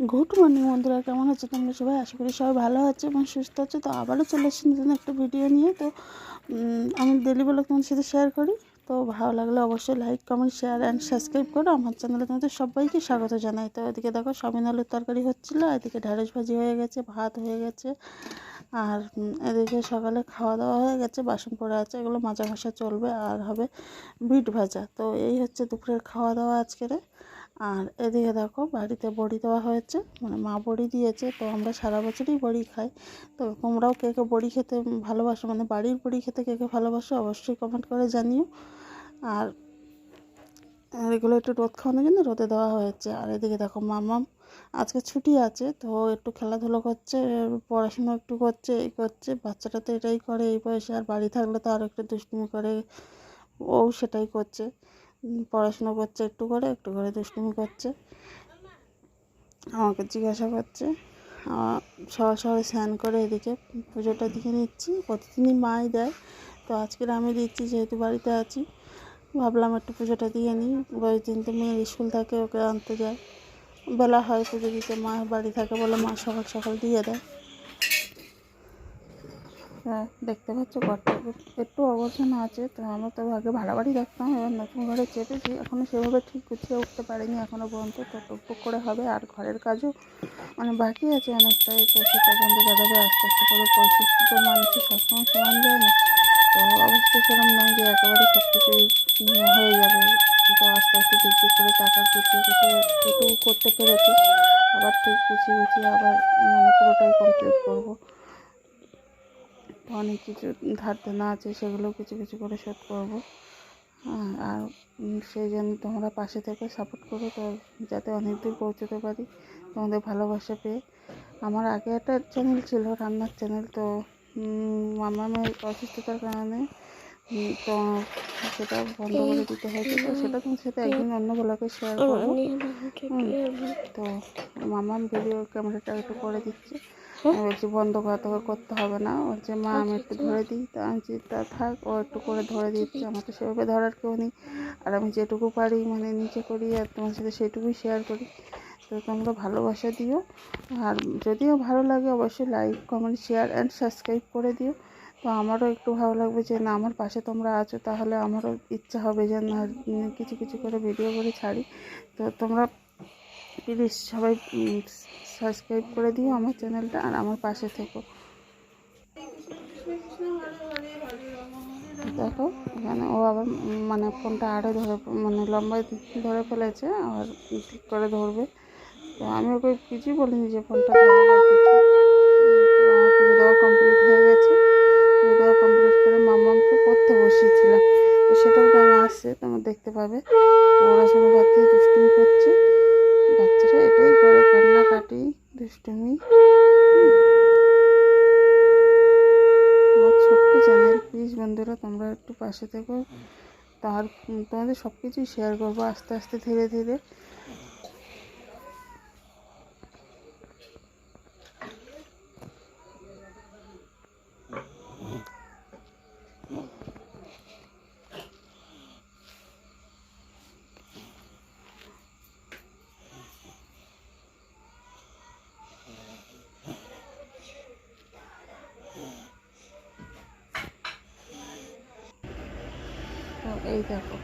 Good morning বন্ধুরা। কেমন আছে তোমরা সবাই? আশা করি সবাই ভালো আছে এবং সুস্থ আছে। তো আবারও চলে এসেছি নতুন একটা ভিডিও নিয়ে। তো আমি ডেলি ব্লগ তোমাদের সাথে শেয়ার করি। তো ভালো লাগলে অবশ্যই like comment share and subscribe করো। আমার চ্যানেলে তোমাদের সবাইকে স্বাগত জানাই। তো এদিকে দেখো, সবিন আলুর তরকারি হচ্ছিল। এদিকে ঢ্যাঁড়স ভাজি হয়ে গেছে, ভাত হয়ে গেছে। আর এদিকে সকালে খাওয়া দাওয়া হয়ে গেছে, বাসন পড়ে আছে। এগুলো মাজা ঘষা চলবে আর হবে বিট ভাজা। তো এই হচ্ছে দুপুরের খাওয়া দাওয়া আজকের। আর এদিকে দেখো বাড়িতে বড়ি দেওয়া হয়েছে মানে মা বড়ি দিয়েছে, তো আমরা সারা বছরই বড়ি খাই। তো তোমরাও কে কে বড়ি খেতে ভালোবাসো মানে বাড়ির বড়ি খেতে কে কে ভালোবাসো অবশ্যই কমেন্ট করে জানিও। আর এগুলো একটু রোদ খাওয়ানোর জন্য রোদে দেওয়া হয়েছে। আর এদিকে দেখো মামাম আজকে ছুটি আছে, তো একটু খেলাধুলো করছে, পড়াশুনো একটু করছে, এই করছে, বাচ্চাটা তো এটাই করে এই বয়সে, আর বাড়ি থাকলে তো আরও একটু দুষ্টুমি করে ও সেটাই করছে। পড়াশুনো করছে একটু করে একটু করে দুষ্টুমি করছে। আমাকে জিজ্ঞাসা করছে সকাল সকাল স্নান করে এদিকে পুজোটা দিকে নিচ্ছি, প্রতিদিনই মাই দেয়। তো আজকের আমি দিচ্ছি, যেহেতু বাড়িতে আছি, ভাবলাম একটু পুজোটা দিয়ে নিই। ওই দিন তো মেয়ের স্কুল থাকে, ওকে আনতে যায়। বেলা হয় পুজো দিতে, মা বাড়ি থাকে বলে মা সকাল সকাল দিয়ে দেয়। দেখতে পাচ্ছ ঘরটা একটু- একটু অবর্জনা আছে, তো আমরা তো আগে ভাড়া বাড়ি থাকতাম এবার নতুন ঘরে চেপেছি এখনও সেভাবে ঠিক গুছিয়ে উঠতে পারিনি এখনও পর্যন্ত তো টুকটুক করে হবে, আর ঘরের কাজও মানে বাকি আছে অনেকটাই, তো সেটা বন্ধু দাদাভাই আস্তে আস্তে করে পরিস্থিতি তো মানুষের সবসময় সমান যায় না, তো অবশ্যই সেরকম নয় যে একেবারে সব কিছুই হয়ে যাবে, তো আস্তে আস্তে ঠিক করে টাকা গুছিয়ে গুছিয়ে এটুকু করতে পেরেছি, আবার ঠিক গুছিয়ে গুছিয়ে আবার মানে পুরোটাই কমপ্লিট করব। অনেক কিছু ধার দেনা আছে সেগুলো কিছু কিছু করে শোধ করব। আর সেই জন্য তোমরা পাশে থেকে সাপোর্ট করো তো যাতে অনেক দূর পৌঁছতে পারি তোমাদের ভালোবাসা পেয়ে। আমার আগে একটা চ্যানেল ছিল রান্নার চ্যানেল তো মামামের অসুস্থতার কারণে তো সেটা বন্ধ করে দিতে হয়েছে তো সেটা তোমার সাথে একদিন অন্য ব্লগে শেয়ার করব। তো মামাম ভিডিও ক্যামেরাটা একটু করে দিচ্ছে। বলছি বন্ধ করা তোকে করতে হবে না। বলছে মা আমি একটু ধরে দিই। তা আমি তা থাক ও একটু করে ধরে দিচ্ছে আমার তো সেভাবে ধরার কেউ নেই। আর আমি যেটুকু পারি মানে নিচে করি আর তোমার সাথে সেটুকুই শেয়ার করি। তো তোমরা ভালোবাসা দিও। আর যদিও ভালো লাগে অবশ্যই like comment share and subscribe করে দিও। তো আমারও একটু ভালো লাগবে যে না আমার পাশে তোমরা আছো তাহলে আমারও ইচ্ছা হবে যে না কিছু কিছু করে ভিডিও করে ছাড়ি। তো তোমরা প্লিজ সবাই সাবস্ক্রাইব করে দিও আমার চ্যানেলটা আর আমার পাশে থেকো। দেখো, এখানে ও আবার মানে ফোনটা আরও ধরে মানে লম্বায় ধরে ফেলেছে আর ঠিক করে ধরবে। তো আমি ওকে কিছুই বলিনি যে ফোনটা ধরো বা কিছু উম, তো আমার পুজো দেওয়া কমপ্লিট হয়ে গেছে পুজো দেওয়া কমপ্লিট করে মামাকে পড়তে বসিয়েছিলাম তো সেটাও তো আমার আসছে তোমরা দেখতে পাবে পড়াশোনা বাদ দিয়ে দুষ্টুমি করছে বাচ্চারা এটাই করে কান্নাকাটি দুষ্টুমি আমার ছোট্ট চ্যানেল প্লিজ বন্ধুরা, তোমরা একটু পাশে থেকো। তার, তোমাদের সব কিছুই শেয়ার করব আস্তে আস্তে, ধীরে ধীরে। তো এই দেখো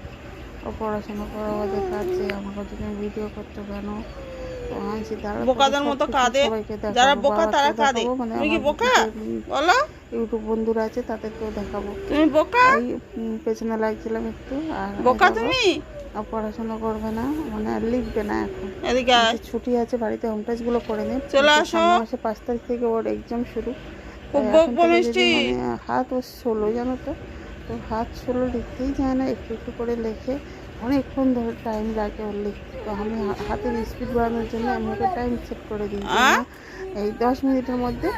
ও পড়াশোনা করা ওদের কাছে আমাকে তুমি ভিডিও করতে কেন বোকাদের মতো কাঁদে। যারা বোকা তারা কাঁদে। মানে তুমি কি বোকা? বলো। ইউটিউব বন্ধুরা আছে তাদেরকেও দেখাবো। তুমি বোকা? পেছনে লাগছিলাম একটু আর বোকা তুমি? আর পড়াশোনা করবে না মানে আর লিখবে না এখন। এদিকে ছুটি আছে বাড়িতে হোমগুলো করে নে। চলে আসো। মাসে পাঁচ তারিখ থেকে ওর এক্সাম শুরু। খুব বকবো মিষ্টি। মানে হাত ও ষোলো জানো তো? তো হাত ষোলো লিখতেই যায় না একটু একটু করে লেখে। অনেকক্ষণ ধরে টাইম লাগে ওর লিখতে তো আমি হাতের স্পিড বাড়ানোর জন্য আমি ওকে টাইম সেট করে দিই এই দশ মিনিটের মধ্যে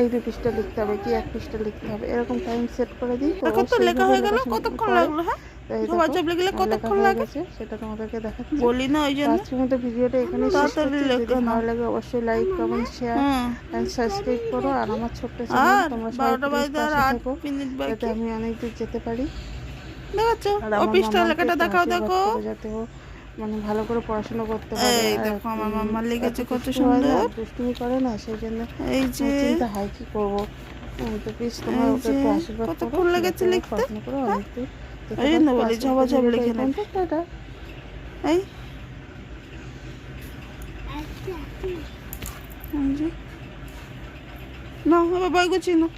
এই দু পৃষ্ঠা লিখতে হবে কি এক পৃষ্ঠা লিখতে হবে এরকম টাইম সেট করে দিই। তো ও দেখো তো লেখা হয়ে গেল কতক্ষণ লাগল হ্যাঁ? কতক্ষণ লাগে? সেটা তোমাদেরকে দেখাচ্ছি। বলি না ওই জন্য আজকের মতো ভিডিওটা এখানে শেষ করছি। যদি লেখো না। ভালো লাগে অবশ্যই লাইক কমেন্ট শেয়ার সাবস্ক্রাইব করো। আর আমার ছোট্ট চ্যানেল আর তোমরা সবাই বারোটা প্লিজ আর পাশে আট মিনিট বাকি। আমি অনেক দূর যেতে পারি। দেখাচ্ছ? অফিসটা একটু দেখাও দেখো। যাতে মানে ভালো করে পড়াশোনা করতে পারে এই দেখো আমার উম, মাম্মা লিখেছে এত কত না, সুন্দর। দুষ্টুমি করে না সেই জন্য এই যে আমার চিন্তা হয় কি করব? তো প্লিজ তোমার ওকে একটু যে, আশীর্বাদ কত ফুল লেগেছে লিখতে, বলি লিখে নে। এই। এবার বই গুছিয়ে নাও।